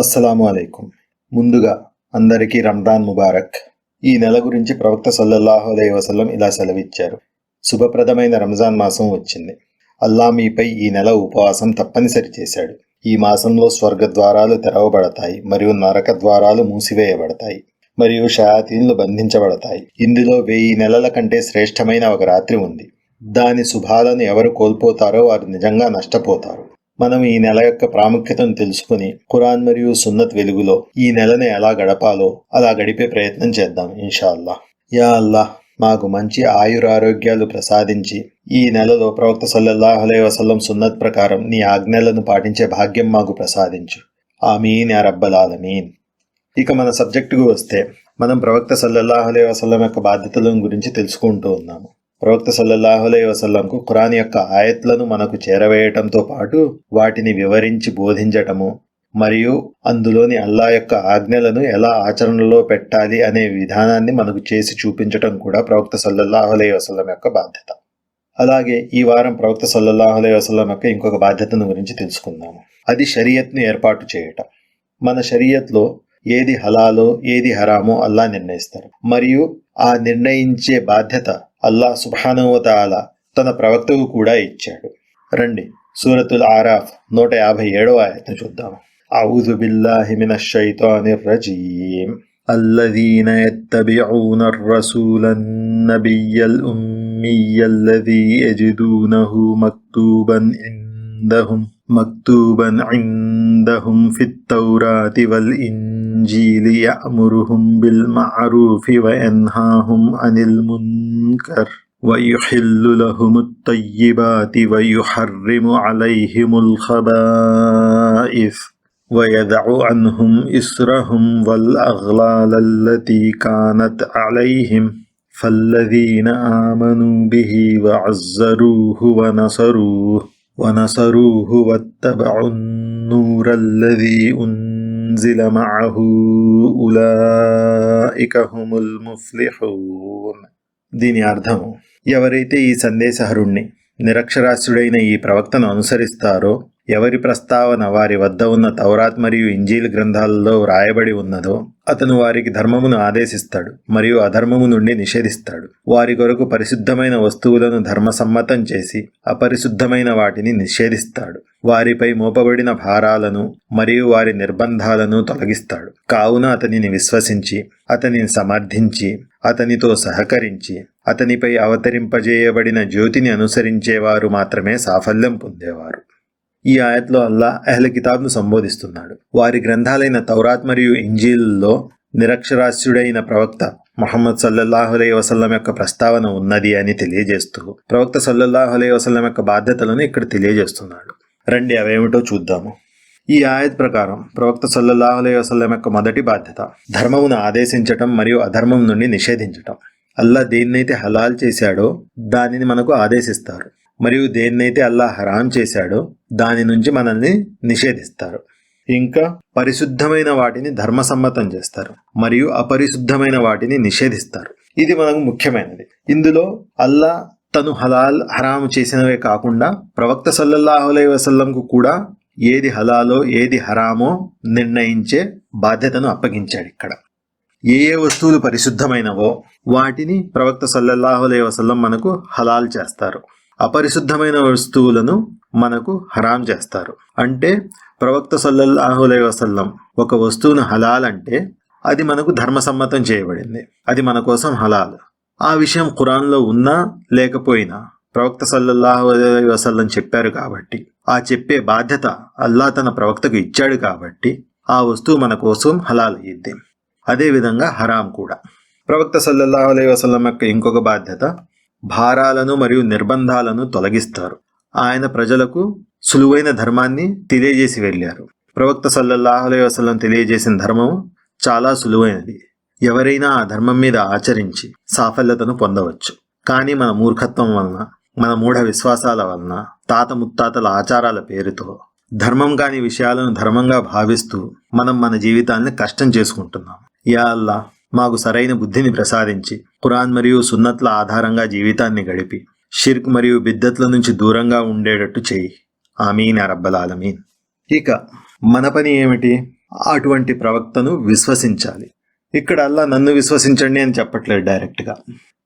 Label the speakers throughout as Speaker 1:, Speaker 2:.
Speaker 1: అస్సలాము అలైకుం ముందుగా అందరికీ రంజాన్ ముబారక్. ఈ నెల గురించి ప్రవక్త సల్లల్లాహు అలైహి ఇలా సెలవిచ్చారు. శుభప్రదమైన రంజాన్ మాసం వచ్చింది. అల్లా మీపై ఈ నెల ఉపవాసం తప్పనిసరి చేశాడు. ఈ మాసంలో స్వర్గ ద్వారాలు తెరవబడతాయి మరియు నరక ద్వారాలు మూసివేయబడతాయి మరియు షయాతీన్లు బంధించబడతాయి. ఇందులో వెయ్యి నెలల కంటే శ్రేష్టమైన ఒక రాత్రి ఉంది. దాని శుభాలను ఎవరు కోల్పోతారో వారు నిజంగా నష్టపోతారు. మనం ఈ నెల యొక్క ప్రాముఖ్యతను తెలుసుకుని ఖురాన్ మరియు సున్నత్ వెలుగులో ఈ నెలని ఎలా గడపాలో అలా గడిపే ప్రయత్నం చేద్దాం ఇన్షాల్లా యా అల్లా మాకు మంచి ఆయురారోగ్యాలు ప్రసాదించి ఈ నెలలో ప్రవక్త సల్లల్లాహు అలైహి వసల్లం సున్నత్ ప్రకారం నీ ఆజ్ఞలను పాటించే భాగ్యం మాకు ప్రసాదించు. ఆమీన్ యా రబ్బల్ ఆలమీన్. ఇక మన సబ్జెక్టుకు వస్తే మనం ప్రవక్త సల్లల్లాహు అలైహి వసల్లం యొక్క బాధ్యతలను గురించి తెలుసుకుంటూ ఉన్నాము. ప్రవక్త సల్లల్లాహు వసల్లంకు ఖురాన్ యొక్క ఆయత్లను మనకు చేరవేయటంతో పాటు వాటిని వివరించి బోధించటము మరియు అందులోని అల్లా యొక్క ఆజ్ఞలను ఎలా ఆచరణలో పెట్టాలి అనే విధానాన్ని మనకు చేసి చూపించటం కూడా ప్రవక్త సల్లల్లాహు వసల్లం యొక్క బాధ్యత. అలాగే ఈ వారం ప్రవక్త సల్లల్లాహు వసల్లం యొక్క ఇంకొక బాధ్యతను గురించి తెలుసుకుందాము. అది షరియత్ను ఏర్పాటు చేయటం. మన షరియత్లో ఏది హలాలో ఏది హరామో అల్లా నిర్ణయిస్తారు. మరియు ఆ నిర్ణయించే బాధ్యత అల్లా సుభానువతాల తన ప్రవక్తకు కూడా ఇచ్చాడు రండి సూరతుల్ ఆరాఫ్ నూట యాభై ఏడవ ఆయతను చూద్దాం أعوذ بالله من الشيطان الرجيم الذين يتبعون الرسول النبي الأمي الذي يجدونه مكتوبا عندهم مكتوبا عندهم في التوراة والإنجيل يأمرهم بالمعروف وينهاهم عن المنكر ويحل لهم الطيبات ويحرم عليهم الخبائث ويدع عنهم إسرهم والأغلال التي كانت عليهم فالذين آمنوا به وعزروه ونصروه ونصروه واتبعوا النور الذي أنزل معه أولئك هم المفلحون దీని అర్థం ఎవరైతే ఈ సందేశహరుణ్ణి నిరక్షరాస్యుడైన ఈ ప్రవక్తను అనుసరిస్తారో ఎవరి ప్రస్తావన వారి వద్ద ఉన్న తౌరాత్ మరియు ఇంజీల్ గ్రంథాలలో వ్రాయబడి ఉన్నదో అతను వారికి ధర్మమును ఆదేశిస్తాడు మరియు అధర్మము నుండి నిషేధిస్తాడు. వారి కొరకు పరిశుద్ధమైన వస్తువులను ధర్మసమ్మతం చేసి అపరిశుద్ధమైన వాటిని నిషేధిస్తాడు. వారిపై మోపబడిన భారాలను మరియు వారి నిర్బంధాలను తొలగిస్తాడు. కావున అతనిని విశ్వసించి అతనిని సమర్థించి అతనితో సహకరించి అతనిపై అవతరింపజేయబడిన జ్యోతిని అనుసరించేవారు మాత్రమే సాఫల్యం పొందేవారు. ఈ ఆయత్లో అల్లా అహ్ల కితాబ్ను సంబోధిస్తున్నాడు. వారి గ్రంథాలైన తౌరాత్ మరియు ఇంజీల్లో నిరక్షరాస్యుడైన ప్రవక్త మహమ్మద్ సల్లల్లాహు అలై వసల్లం యొక్క ప్రస్తావన ఉన్నది అని తెలియజేస్తూ ప్రవక్త సల్లల్లాహు అలై వసల్లం యొక్క బాధ్యతలను ఇక్కడ తెలియజేస్తున్నాడు. రండి అవేమిటో చూద్దాము. ఈ ఆయత్ ప్రకారం ప్రవక్త సల్లల్లాహు అలై వసల్లం యొక్క మొదటి బాధ్యత ధర్మమును ఆదేశించటం మరియు అధర్మం నుండి నిషేధించటం. అల్లా దేన్నైతే హలాల్ చేశాడో దానిని మనకు ఆదేశిస్తారు. మరియు దేన్నైతే అల్లా హరాం చేశాడో దాని నుంచి మనల్ని నిషేధిస్తారు. ఇంకా పరిశుద్ధమైన వాటిని ధర్మసమ్మతం చేస్తారు మరియు అపరిశుద్ధమైన వాటిని నిషేధిస్తారు. ఇది మనకు ముఖ్యమైనది. ఇందులో అల్లా తను హలాల్ హరాము చేసినవే కాకుండా ప్రవక్త సల్లల్లాహులై వసల్లంకు కూడా ఏది హలాలో ఏది హరామో నిర్ణయించే బాధ్యతను అప్పగించాడు ఇక్కడ. ఏ ఏ వస్తువులు పరిశుద్ధమైనవో వాటిని ప్రవక్త సల్లల్లాహులై వసల్లం మనకు హలాల్ చేస్తారు. అపరిశుద్ధమైన వస్తువులను మనకు హరాం చేస్తారు. అంటే ప్రవక్త సల్లల్లాహు అలైహి వసల్లం ఒక వస్తువును హలాల్ అంటే అది మనకు ధర్మసమ్మతం చేయబడింది. అది మన కోసం హలాల్. ఆ విషయం ఖురాన్లో ఉన్నా లేకపోయినా ప్రవక్త సల్లల్లాహు అలై వసల్లం చెప్పారు కాబట్టి ఆ చెప్పే బాధ్యత అల్లా తన ప్రవక్తకు ఇచ్చాడు కాబట్టి ఆ వస్తువు మన కోసం హలాల్ అయ్యిద్ది. అదేవిధంగా హరాం కూడా. ప్రవక్త సల్లల్లాహు అలై వసల్లం యొక్క ఇంకొక బాధ్యత భారాలను మరియు నిర్బంధాలను తొలగిస్తారు. ఆయన ప్రజలకు సులువైన ధర్మాన్ని తెలియజేసి వెళ్ళారు. ప్రవక్త సల్లల్లాహు వసలం తెలియజేసిన ధర్మం చాలా సులువైనది. ఎవరైనా ఆ ధర్మం మీద ఆచరించి సాఫల్యతను పొందవచ్చు. కానీ మన మూర్ఖత్వం వలన మన మూఢ విశ్వాసాల వలన తాత ముత్తాతల ఆచారాల పేరుతో ధర్మం కాని విషయాలను ధర్మంగా భావిస్తూ మనం మన జీవితాన్ని కష్టం చేసుకుంటున్నాం. యా అల్లా మాకు సరైన బుద్ధిని ప్రసాదించి ఖురాన్ మరియు సున్నత్ల ఆధారంగా జీవితాన్ని గడిపి షిర్క్ మరియు బిద్దత్ల నుంచి దూరంగా ఉండేటట్టు చేయి. ఆమీన్ అరబ్బల్ ఆలమీన్. ఇక మన పని ఏమిటి? అటువంటి ప్రవక్తను విశ్వసించాలి. ఇక్కడ అల్లా నన్ను విశ్వసించండి అని చెప్పట్లేదు డైరెక్ట్గా.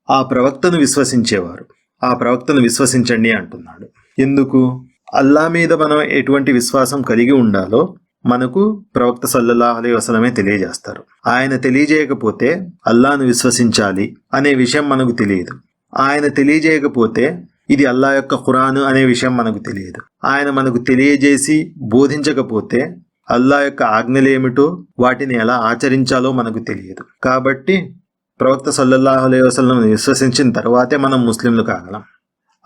Speaker 1: ఆ ప్రవక్తను విశ్వసించేవారు. ఆ ప్రవక్తను విశ్వసించండి అంటున్నాడు. ఎందుకు? అల్లా మీద మనం ఎటువంటి విశ్వాసం కలిగి ఉండాలో మనకు ప్రవక్త సల్లల్లా అలీ వసలమే తెలియజేస్తారు. ఆయన తెలియజేయకపోతే అల్లాను విశ్వసించాలి అనే విషయం మనకు తెలియదు. ఆయన తెలియజేయకపోతే ఇది అల్లా యొక్క ఖురాను అనే విషయం మనకు తెలియదు. ఆయన మనకు తెలియజేసి బోధించకపోతే అల్లా యొక్క ఆజ్ఞలేమిటో వాటిని ఎలా ఆచరించాలో మనకు తెలియదు. కాబట్టి ప్రవక్త సల్లల్లాహు అలై వసలంను విశ్వసించిన తర్వాతే మనం ముస్లింలు కాగలం.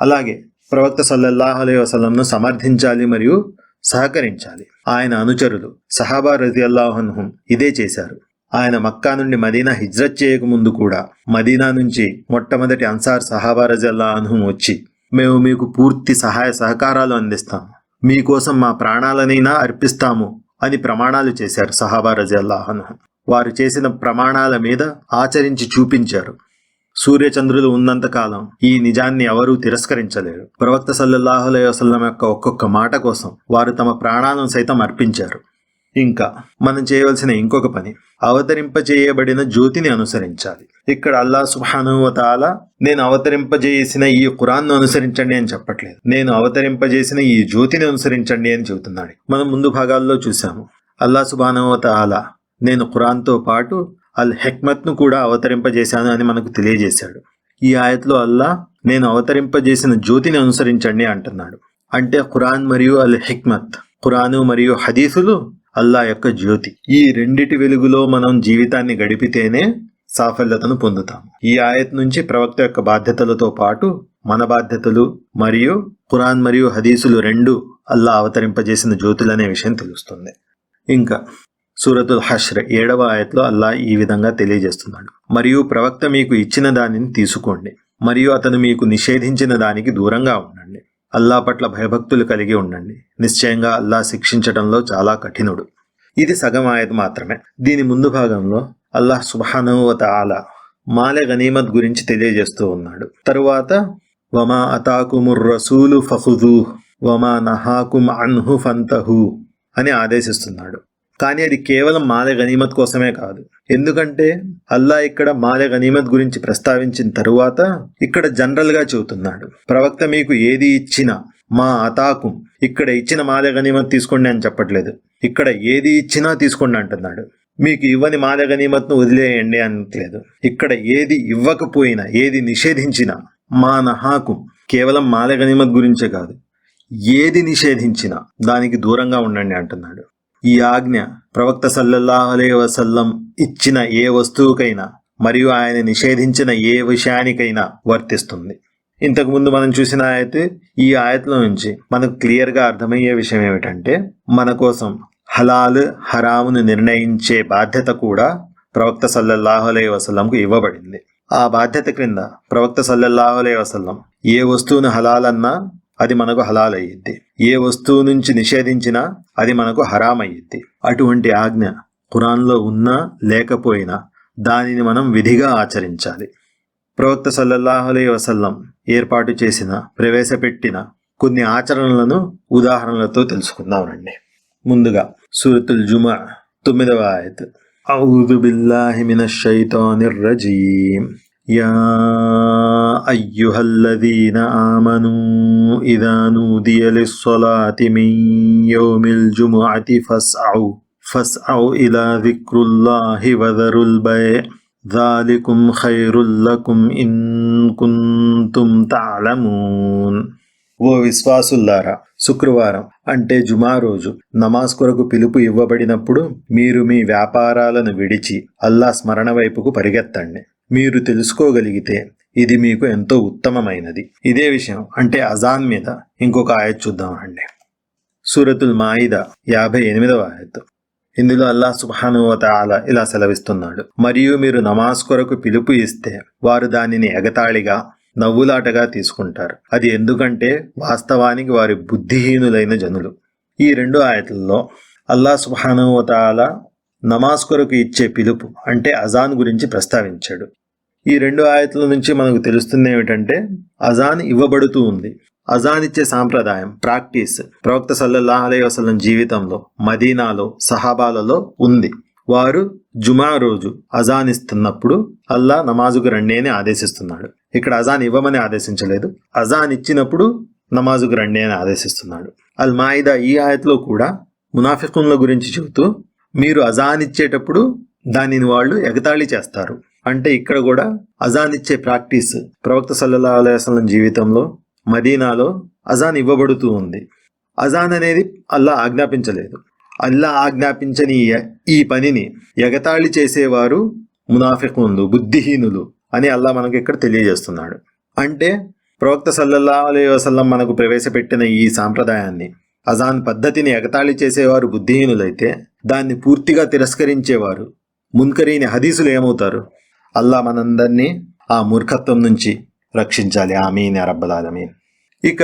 Speaker 1: అలాగే ప్రవక్త సల్లల్లాహు అలై వసలంను సమర్థించాలి మరియు సహకరించాలి. ఆయన అనుచరులు. సహాబా రజియల్లాహన్హుం ఇదే చేశారు. ఆయన మక్కా నుండి మదీనా హిజ్రత్ చేయకముందు కూడా మదీనా నుంచి మొట్టమొదటి అన్సార్ సహాబా రజియల్లాహన్హుం వచ్చి మేము మీకు పూర్తి సహాయ సహకారాలు అందిస్తాము మీకోసం మా ప్రాణాలనైనా అర్పిస్తాము అని ప్రమాణాలు చేశారు సహాబా రజియల్లాహన్హుం వారు చేసిన ప్రమాణాల మీద ఆచరించి చూపించారు. సూర్యచంద్రులు ఉన్నంత కాలం ఈ నిజాన్ని ఎవరూ తిరస్కరించలేరు. ప్రవక్త సల్లల్లాహులే వసల్లం యొక్క ఒక్కొక్క మాట కోసం వారు తమ ప్రాణాలను సైతం అర్పించారు. ఇంకా మనం చేయవలసిన ఇంకొక పని అవతరింపజేయబడిన జ్యోతిని అనుసరించాలి. ఇక్కడ అల్లా సుహానువతాల నేను అవతరింపజేసిన ఈ ఖురాన్ను అనుసరించండి అని చెప్పట్లేదు. నేను అవతరింపజేసిన ఈ జ్యోతిని అనుసరించండి అని చెబుతున్నాడు. మనం ముందు భాగాల్లో చూసాము అల్లా సుబానువతాల నేను ఖురాన్తో పాటు అల్ హెక్మత్ను కూడా అవతరింపజేశాను అని మనకు తెలియజేశాడు. ఈ ఆయత్లో అల్లా నేను అవతరింపజేసిన జ్యోతిని అనుసరించండి అంటున్నాడు. అంటే ఖురాన్ మరియు అల్ హిక్మత్ ఖురాను మరియు హదీసులు అల్లా యొక్క జ్యోతి. ఈ రెండిటి వెలుగులో మనం జీవితాన్ని గడిపితేనే సాఫల్యతను పొందుతాం. ఈ ఆయత్ నుంచి ప్రవక్త యొక్క బాధ్యతలతో పాటు మన బాధ్యతలు మరియు ఖురాన్ మరియు హదీసులు రెండు అల్లా అవతరింపజేసిన జ్యోతులనే విషయం తెలుస్తుంది. ఇంకా సూరతుల్ హష్ర్ ఏడవ ఆయత్లో అల్లా ఈ విధంగా తెలియజేస్తున్నాడు. మరియు ప్రవక్త మీకు ఇచ్చిన దానిని తీసుకోండి. మరియు అతను మీకు నిషేధించిన దానికి దూరంగా ఉండండి. అల్లా పట్ల భయభక్తులు కలిగి ఉండండి. నిశ్చయంగా అల్లా శిక్షించడంలో చాలా కఠినుడు. ఇది సగం ఆయత్ మాత్రమే. దీని ముందు భాగంలో అల్లాహ్ సుబానువత ఆలా మాలె గనీమత్ గురించి తెలియజేస్తూ ఉన్నాడు. తరువాత వమా అతాకుముర్ రసూలు ఫహుదూ వమా నహాకుమ్ అన్హు ఫంతహు అని ఆదేశిస్తున్నాడు. కానీ అది కేవలం మాలె గనీమత్ కోసమే కాదు. ఎందుకంటే అల్లా ఇక్కడ మాలె గనీమత్ గురించి ప్రస్తావించిన తరువాత ఇక్కడ జనరల్గా చెబుతున్నాడు. ప్రవక్త మీకు ఏది ఇచ్చినా మా అతాకుం ఇక్కడ ఇచ్చిన మాలె గనీమత్ తీసుకోండి అని చెప్పట్లేదు. ఇక్కడ ఏది ఇచ్చినా తీసుకోండి అంటున్నాడు. మీకు ఇవ్వని మాలె గనీమత్ను వదిలేయండి అనట్లేదు. ఇక్కడ ఏది ఇవ్వకపోయినా ఏది నిషేధించినా మా నహాకుం కేవలం మాలె గనీమత్ గురించే కాదు. ఏది నిషేధించినా దానికి దూరంగా ఉండండి అంటున్నాడు. ఈ ఆజ్ఞ ప్రవక్త సల్లల్లాహలే వసల్లం ఇచ్చిన ఏ వస్తువుకైనా మరియు ఆయన నిషేధించిన ఏ విషయానికైనా వర్తిస్తుంది. ఇంతకుముందు మనం చూసిన ఆయత్ ఈ ఆయత్లో నుంచి మనకు క్లియర్గా అర్థమయ్యే విషయం ఏమిటంటే మన కోసం హలాల్ హరామును నిర్ణయించే బాధ్యత కూడా ప్రవక్త సల్లల్లాహు వసల్లంకు ఇవ్వబడింది. ఆ బాధ్యత క్రింద ప్రవక్త సల్లల్లాహు వసల్లం ఏ వస్తువును హలాలన్నా అది మనకు హలాల్ అయ్యిద్ది ఏ వస్తువు నుంచి నిషేధించినా అది మనకు హరాం అయ్యిద్ది అటువంటి ఆజ్ఞ ఖురాన్లో ఉన్నా లేకపోయినా దానిని మనం విధిగా ఆచరించాలి ప్రవక్త సల్లల్లాహులే వసల్లం ఏర్పాటు చేసిన ప్రవేశపెట్టిన కొన్ని ఆచరణలను ఉదాహరణలతో తెలుసుకుందాం రండి ముందుగా సూరతుల్ జుమా తొమ్మిదవ ఆయత్ أعوذ بالله من الشيطان الرجيم يا أيها الذين آمنوا إذا نودي للصلاة من يوم الجمعة فاسعوا فاسعوا إلى ذكر الله وذروا البيع ذلكم خير لكم إن كنتم تعلمون ఓ విశ్వాసుల్లారా శుక్రవారం అంటే జుమా రోజు నమాజ్ కొరకు పిలుపు ఇవ్వబడినప్పుడు మీరు మీ వ్యాపారాలను విడిచి అల్లా స్మరణ వైపుకు పరిగెత్తండి మీరు తెలుసుకోగలిగితే ఇది మీకు ఎంతో ఉత్తమమైనది. ఇదే విషయం అంటే అజాన్ మీద ఇంకొక ఆయత్ చూద్దామండి సూరతుల్ మాయిద యాభై ఎనిమిదవ ఆయత్. ఇందులో అల్లా సుహానువత అలా ఇలా సెలవిస్తున్నాడు. మరియు మీరు నమాజ్ కొరకు పిలుపు ఇస్తే వారు దానిని ఎగతాళిగా నవ్వులాటగా తీసుకుంటారు. అది ఎందుకంటే వాస్తవానికి వారి బుద్ధిహీనులైన జనులు. ఈ రెండు ఆయతల్లో అల్లా సుబానువతాల నమాజ్ కొరకు ఇచ్చే పిలుపు అంటే అజాన్ గురించి ప్రస్తావించాడు. ఈ రెండు ఆయతల నుంచి మనకు తెలుస్తుంది ఏమిటంటే అజాన్ ఇవ్వబడుతూ ఉంది. అజానిచ్చే సాంప్రదాయం ప్రాక్టీస్ ప్రవక్త సల్లల్లాహు అలైహి వసలం జీవితంలో మదీనాలో సహాబాలలో ఉంది. వారు జుమా రోజు అజాన్ ఇస్తున్నప్పుడు అల్లా నమాజుకు రండి అని ఆదేశిస్తున్నాడు. ఇక్కడ అజాన్ ఇవ్వమని ఆదేశించలేదు. అజాన్ ఇచ్చినప్పుడు నమాజుకు రండి అని ఆదేశిస్తున్నాడు. అల్ మాయిదా ఈ ఆయత్లో కూడా మునాఫికున్ల గురించి చెబుతూ మీరు అజాన్ ఇచ్చేటప్పుడు దానిని వాళ్ళు ఎగతాళి చేస్తారు. అంటే ఇక్కడ కూడా అజాన్ ఇచ్చే ప్రాక్టీస్ ప్రవక్త సల్లల్లా అలైవలం జీవితంలో మదీనాలో అజాన్ ఇవ్వబడుతూ ఉంది. అజాన్ అనేది అల్లా ఆజ్ఞాపించలేదు. అల్లా ఆజ్ఞాపించని ఈ- ఈ పనిని ఎగతాళి చేసేవారు మునాఫికులు బుద్ధిహీనులు అని అల్లా మనకు ఇక్కడ తెలియజేస్తున్నాడు. అంటే ప్రవక్త సల్లల్లా అలై వసల్లం మనకు ప్రవేశపెట్టిన ఈ సాంప్రదాయాన్ని అజాన్ పద్ధతిని ఎగతాళి చేసేవారు బుద్ధిహీనులైతే దాన్ని పూర్తిగా తిరస్కరించేవారు మున్కరీని హదీసులు ఏమవుతారు? అల్లా మనందరినీ ఆ మూర్ఖత్వం నుంచి రక్షించాలి. ఆమీన్ యా ఆలమీన్. ఇక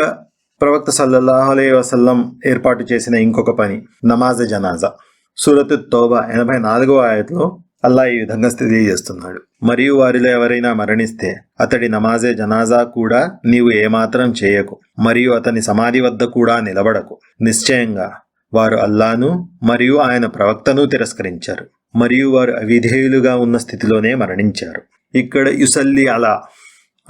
Speaker 1: ప్రవక్త సల్లల్లాహు అలై వసల్లం ఏర్పాటు చేసిన ఇంకొక పని నమాజ్ జనాజా. సూరత్ తోబా ఎనభై నాలుగవ ఆయతలో అల్లా ఈ విధంగా తెలియజేస్తున్నాడు. మరియు వారిలో ఎవరైనా మరణిస్తే అతడి నమాజే జనాజా కూడా నీవు ఏమాత్రం చేయకు. మరియు అతని సమాధి వద్ద కూడా నిలబడకు. నిశ్చయంగా వారు అల్లాను మరియు ఆయన ప్రవక్తను తిరస్కరించారు. మరియు వారు అవిధేయులుగా ఉన్న స్థితిలోనే మరణించారు. ఇక్కడ యుసల్లి అలా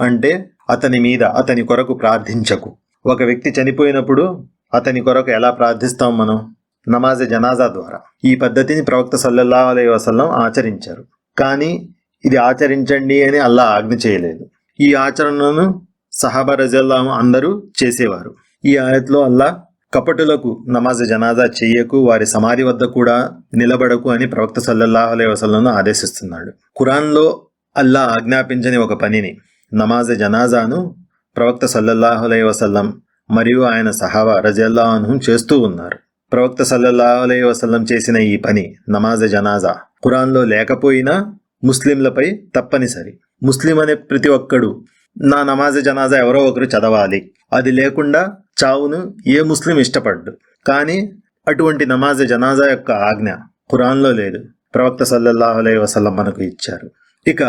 Speaker 1: అంటే అతని మీద అతని కొరకు ప్రార్థించకు. ఒక వ్యక్తి చనిపోయినప్పుడు అతని కొరకు ఎలా ప్రార్థిస్తాం మనం? నమాజ్ జనాజా ద్వారా. ఈ పద్ధతిని ప్రవక్త సల్లల్లా అలై వసల్లం ఆచరించారు. కానీ ఇది ఆచరించండి అని అల్లా ఆజ్ఞ చేయలేదు. ఈ ఆచరణను సహాబా రజల్లాహు అందరూ చేసేవారు. ఈ ఆయత్లో అల్లా కపటులకు నమాజ్ జనాజా చెయ్యకు వారి సమాధి వద్ద కూడా నిలబడకు అని ప్రవక్త సల్లల్లాహు అలై ఆదేశిస్తున్నాడు. ఖురాన్లో అల్లా ఆజ్ఞాపించని ఒక పనిని నమాజ్ జనాజాను ప్రవక్త సల్లల్లాహు అలై వసల్లం మరియు ఆయన సహవా రజల్లాహను చేస్తూ ఉన్నారు. ప్రవక్త సల్లల్లాహు అలై వసల్లం చేసిన ఈ పని నమాజ్ జనాజా ఖురాన్లో లేకపోయినా ముస్లింలపై తప్పనిసరి. ముస్లిం అనే ప్రతి ఒక్కడు నా నమాజ్ జనాజా ఎవరో ఒకరు చదవాలి. అది లేకుండా చావును ఏ ముస్లిం ఇష్టపడ్డు. కానీ అటువంటి నమాజ్ జనాజా యొక్క ఆజ్ఞ ఖురాన్లో లేదు. ప్రవక్త సల్లల్లాహు అలైహి వసల్లం మనకు ఇచ్చారు. ఇక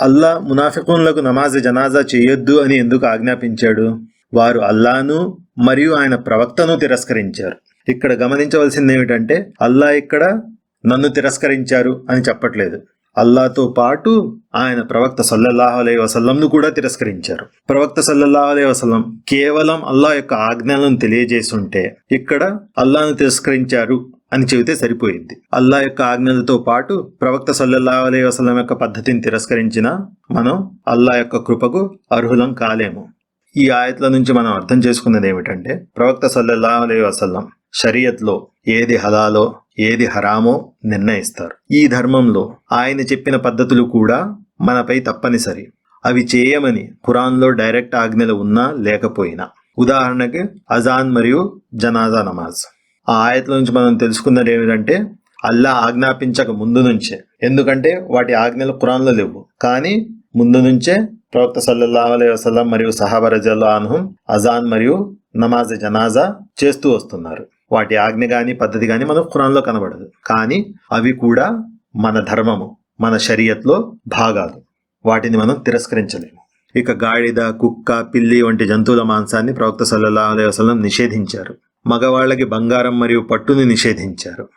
Speaker 1: అల్లా మునాఫికున్లకు నమాజ్ జనాజా చేయొద్దు అని ఎందుకు ఆజ్ఞాపించాడు? వారు అల్లాను మరియు ఆయన ప్రవక్తను తిరస్కరించారు. ఇక్కడ గమనించవలసింది ఏమిటంటే అల్లా ఇక్కడ నన్ను తిరస్కరించారు అని చెప్పట్లేదు. అల్లాతో పాటు ఆయన ప్రవక్త సల్లల్లాహు అలైహి వసల్లంను కూడా తిరస్కరించారు. ప్రవక్త సల్లల్లాహు అలైహి వసల్లం కేవలం అల్లా యొక్క ఆజ్ఞలను తెలియజేస్తుంటే ఇక్కడ అల్లాను తిరస్కరించారు అని చెబితే సరిపోయింది. అల్లా యొక్క ఆజ్ఞలతో పాటు ప్రవక్త సల్లల్లాహు అలై వసలం యొక్క పద్ధతిని తిరస్కరించిన మనం అల్లా యొక్క కృపకు అర్హులం కాలేము. ఈ ఆయత్ల నుంచి మనం అర్థం చేసుకున్నది ఏమిటంటే ప్రవక్త సల్లల్లాహు అలై వసల్లం షరియత్లో ఏది హలాలో ఏది హరామో నిర్ణయిస్తారు. ఈ ధర్మంలో ఆయన చెప్పిన పద్ధతులు కూడా మనపై తప్పనిసరి. అవి చేయమని ఖురాన్లో డైరెక్ట్ ఆజ్ఞలు ఉన్నా లేకపోయినా. ఉదాహరణకి అజాన్ మరియు జనాజా నమాజ్. ఆ ఆయత్ల నుంచి మనం తెలుసుకున్నది ఏమిటంటే అల్లా ఆజ్ఞాపించక ముందు నుంచే. ఎందుకంటే వాటి ఆజ్ఞలు ఖురాన్లో లేవు. కానీ ముందు నుంచే ప్రవక్త సల్లల్లా అలై వసలం మరియు సహాబా రజల్లా అన్హుం అజాన్ మరియు నమాజ్ జనాజా చేస్తూ వస్తున్నారు. వాటి ఆజ్ఞ గాని పద్ధతి కానీ మనకు ఖురాన్లో కనబడదు. కానీ అవి కూడా మన ధర్మము మన శరీయత్లో భాగాలు. వాటిని మనం తిరస్కరించలేము. ఇక గాడిద కుక్క పిల్లి వంటి జంతువుల మాంసాన్ని ప్రవక్త సల్లల్లా అలైహి నిషేధించారు. మగవాళ్ళకి బంగారం మరియు పట్టుని నిషేధించారు.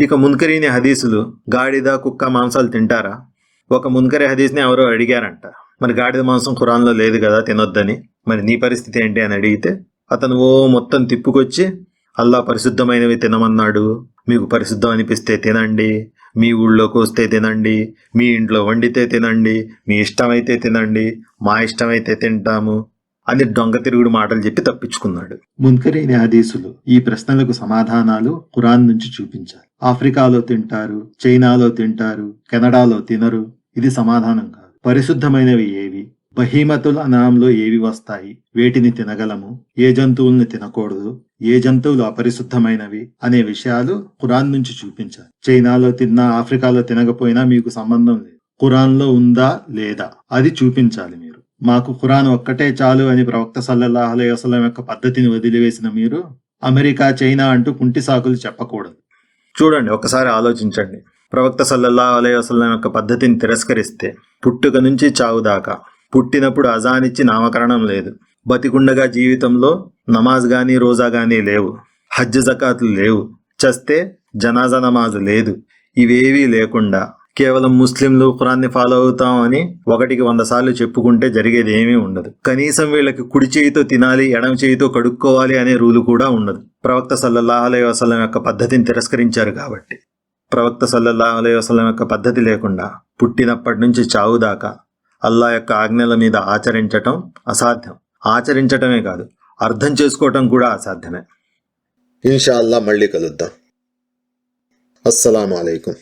Speaker 1: ఇక మున్కరీని హదీసులు గాడిద కుక్క మాంసాలు తింటారా? ఒక మున్కరి హదీస్ని ఎవరో అడిగారంట. మరి గాడిద మాంసం ఖురాన్లో లేదు కదా తినొద్దని. మరి నీ పరిస్థితి ఏంటి అని అడిగితే అతను ఓ మొత్తం తిప్పుకొచ్చి అల్లా పరిశుద్ధమైనవి తినమన్నాడు. మీకు పరిశుద్ధం అనిపిస్తే తినండి. మీ ఊళ్ళోకి వస్తే తినండి. మీ ఇంట్లో వండితే తినండి. మీ ఇష్టమైతే తినండి. మా ఇష్టమైతే తింటాము అని దొంగ తిరుగుడు మాటలు చెప్పి తప్పించుకున్నాడు. మున్కరీని హదీసులు ఈ ప్రశ్నలకు సమాధానాలు ఖురాన్ నుంచి చూపించాలి. ఆఫ్రికాలో తింటారు చైనాలో తింటారు కెనడాలో తినరు. ఇది సమాధానం కాదు. పరిశుద్ధమైనవి ఏవి? బహీమతుల అనాంలో ఏవి వస్తాయి? వేటిని తినగలము? ఏ జంతువుల్ని తినకూడదు? ఏ జంతువులు అపరిశుద్ధమైనవి అనే విషయాలు ఖురాన్ నుంచి చూపించాలి చైనాలో తిన్నా ఆఫ్రికాలో తినకపోయినా మీకు సంబంధం లేదు. ఖురాన్లో ఉందా లేదా? అది చూపించాలి మీరు. మాకు ఖురాన్ ఒక్కటే చాలు అని ప్రవక్త సల్లల్లాహు అలైహి వసల్లం యొక్క పద్ధతిని వదిలివేసిన మీరు అమెరికా చైనా అంటూ కుంటి సాకులు చెప్పకూడదు. చూడండి ఒకసారి ఆలోచించండి. ప్రవక్త సల్లల్లాహు అలై వసలం యొక్క పద్ధతిని తిరస్కరిస్తే పుట్టుక నుంచి చావు దాకా. పుట్టినప్పుడు అజానిచ్చి నామకరణం లేదు. బతికుండగా జీవితంలో నమాజ్ కానీ రోజా కానీ లేవు. హజ్ జకాతులు లేవు. చస్తే జనాజా నమాజు లేదు. ఇవేవీ లేకుండా. కేవలం ముస్లింలు ఖురాన్ని ఫాలో అవుతాం అని ఒకటికి వంద సార్లు చెప్పుకుంటే జరిగేది ఏమీ ఉండదు. కనీసం వీళ్ళకి కుడి చేయితో తినాలి ఎడమ చేయితో కడుక్కోవాలి అనే రూలు కూడా ఉండదు. ప్రవక్త సల్లల్లాహు అలై వసలం యొక్క పద్ధతిని తిరస్కరించారు కాబట్టి. ప్రవక్త సల్లల్లాహు అలై వసలం యొక్క పద్ధతి లేకుండా పుట్టినప్పటి నుంచి చావు దాకా అల్లా యొక్క ఆజ్ఞల మీద ఆచరించటం అసాధ్యం. ఆచరించటమే కాదు అర్థం చేసుకోవటం కూడా అసాధ్యమే.
Speaker 2: ఇన్షా అల్లా మళ్ళీ కలుద్దాం. అస్సలం అయికం